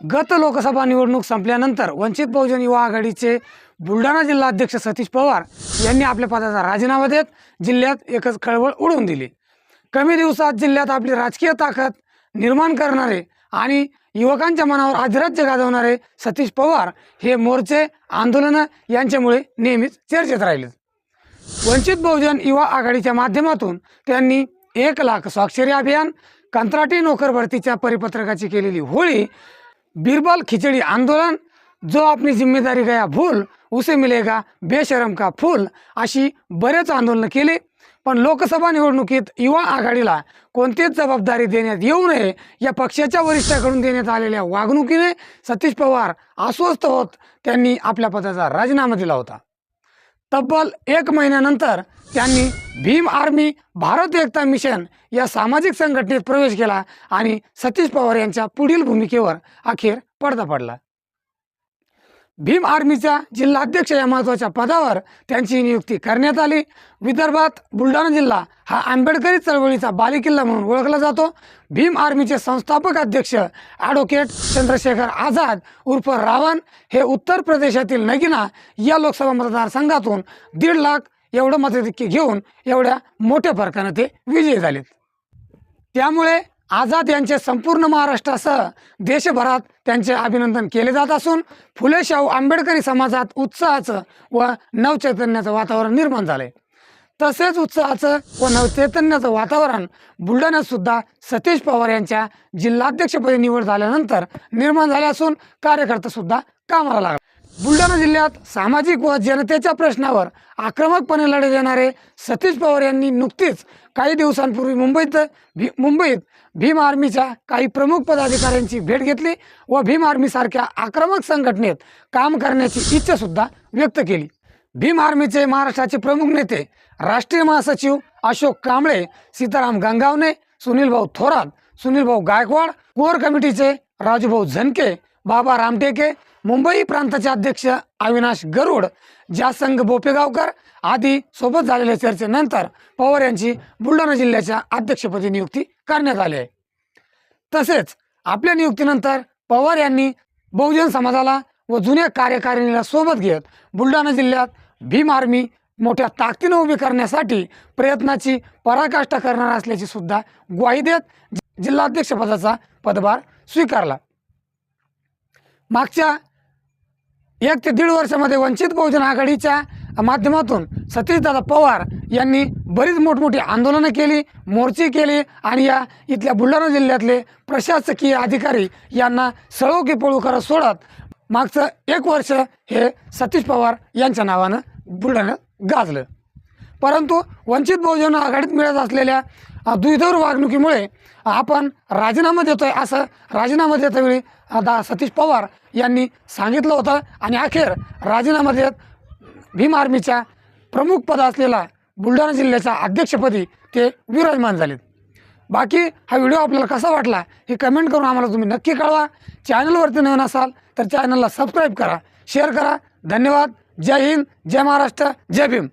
गत लोकसभा निवडणूक संपल्यानंतर वंचित बहुजन युवा आघाडीचे बुलढाणा जिल्हा अध्यक्ष सतीश पवार यांनी आपल्या पदाचा राजीनामा देत जिल्ह्यात एकच खळबळ उडवून दिली. कमी दिवसात जिल्ह्यात आपली राजकीय ताकद निर्माण करणारे आणि युवकांच्या मनावर अधिराज्य गाजवणारे सतीश पवार हे मोर्चे आंदोलनं यांच्यामुळे नेहमीच चर्चेत राहिले. वंचित बहुजन युवा आघाडीच्या माध्यमातून त्यांनी एक लाख स्वाक्षरी अभियान कंत्राटी नोकर भरतीच्या परिपत्रकाची केलेली होळी बिरबल खिचडी आंदोलन जो आपली जिम्मेदारी गया भूल उसे मिलेगा बेशरम का फूल अशी बरेच आंदोलनं केले. पण लोकसभा निवडणुकीत युवा आघाडीला कोणतीच जबाबदारी देण्यात येऊ नये या पक्षाच्या वरिष्ठाकडून देण्यात आलेल्या वागणुकीने सतीश पवार अस्वस्थ होत त्यांनी आपल्या पदाचा राजीनामा दिला होता. तब्बल एक महिन्यानंतर त्यांनी भीम आर्मी भारत एकता मिशन या सामाजिक संघटनेत प्रवेश केला आणि सतीश पवार यांच्या पुढील भूमिकेवर अखेर पडदा पडला. भीम आर्मीच्या जिल्हाध्यक्ष या महत्त्वाच्या पदावर त्यांची नियुक्ती करण्यात आली. विदर्भात बुलढाणा जिल्हा हा आंबेडकरी चळवळीचा बालेकिल्ला म्हणून ओळखला जातो. भीम आर्मीचे संस्थापक अध्यक्ष ॲडव्होकेट चंद्रशेखर आझाद उर्फ रावण हे उत्तर प्रदेशातील नगिना या लोकसभा मतदारसंघातून दीड लाख एवढं मताधिक्य घेऊन एवढ्या मोठ्या फरकानं ते विजयी झालेत. त्यामुळे आझाद यांचे संपूर्ण महाराष्ट्रासह देशभरात त्यांचे अभिनंदन केले जात असून फुले शाहू आंबेडकरी समाजात उत्साहाचं व नवचैतन्याचं वातावरण निर्माण झालंय. तसेच उत्साहाचं व नवचैतन्याचं वातावरण बुलढाण्यातसुद्धा सतीश पवार यांच्या जिल्हाध्यक्षपदी निवड झाल्यानंतर निर्माण झाले असून कार्यकर्तासुद्धा कामाला लागला. बुलढाणा जिल्ह्यात सामाजिक व जनतेच्या प्रश्नावर आक्रमकपणे लढे देणारे सतीश पवार यांनी नुकतीच काही दिवसांपूर्वी मुंबईत भी मुंबईत भीम आर्मीच्या काही प्रमुख पदाधिकाऱ्यांची भेट घेतली व भीम आर्मीसारख्या आक्रमक संघटनेत काम करण्याची इच्छासुद्धा व्यक्त केली. भीम आर्मीचे महाराष्ट्राचे प्रमुख नेते राष्ट्रीय महासचिव अशोक कांबळे सीताराम गंगावणे सुनील भाऊ थोरात सुनील भाऊ गायकवाड कोर कमिटीचे राजूभाऊ झनके बाबा रामटेके मुंबई प्रांताचे अध्यक्ष अविनाश गरुड जासंग बोपेगावकर आदी सोबत झालेल्या चर्चेनंतर पवार यांची बुलढाणा जिल्ह्याच्या अध्यक्षपदी नियुक्ती करण्यात आली आहे. तसेच आपल्या नियुक्तीनंतर पवार यांनी बहुजन समाजाला व जुन्या कार्यकारिणीला सोबत घेत बुलढाणा जिल्ह्यात भीम आर्मी मोठ्या ताकदीनं उभी करण्यासाठी प्रयत्नाची पराकाष्ठा करणार असल्याची सुद्धा ग्वाही देत जिल्हाध्यक्षपदाचा पदभार स्वीकारला. मागच्या एक ते दीड वर्षामध्ये वंचित बहुजन आघाडीच्या माध्यमातून सतीशदादा पवार यांनी बरीच मोठमोठी आंदोलनं केली मोर्चे केली आणि या इथल्या बुलढाणा जिल्ह्यातले प्रशासकीय अधिकारी यांना सळो की पळू करत सोडत मागचं एक वर्ष हे सतीश पवार यांच्या नावानं बुलढाणा गाजलं. परंतु वंचित बहुजन आघाडीत मिळत असलेल्या अ, वागणुकीमुळे आपण राजीनामा देतोय असं राजीनामा देतावेळी दा सतीश पवार यांनी सांगितलं होतं. आणि अखेर राजीनामा देत भीम आर्मीच्या प्रमुख पद असलेला बुलढाणा जिल्ह्याच्या अध्यक्षपदी ते विराजमान झालेत. बाकी हा व्हिडिओ आपल्याला कसा वाटला हे कमेंट करून आम्हाला तुम्ही नक्की कळवा. चॅनलवरती नवीन असाल तर चॅनलला सबस्क्राईब करा शेअर करा. धन्यवाद. जय हिंद जय महाराष्ट्र जय भीम.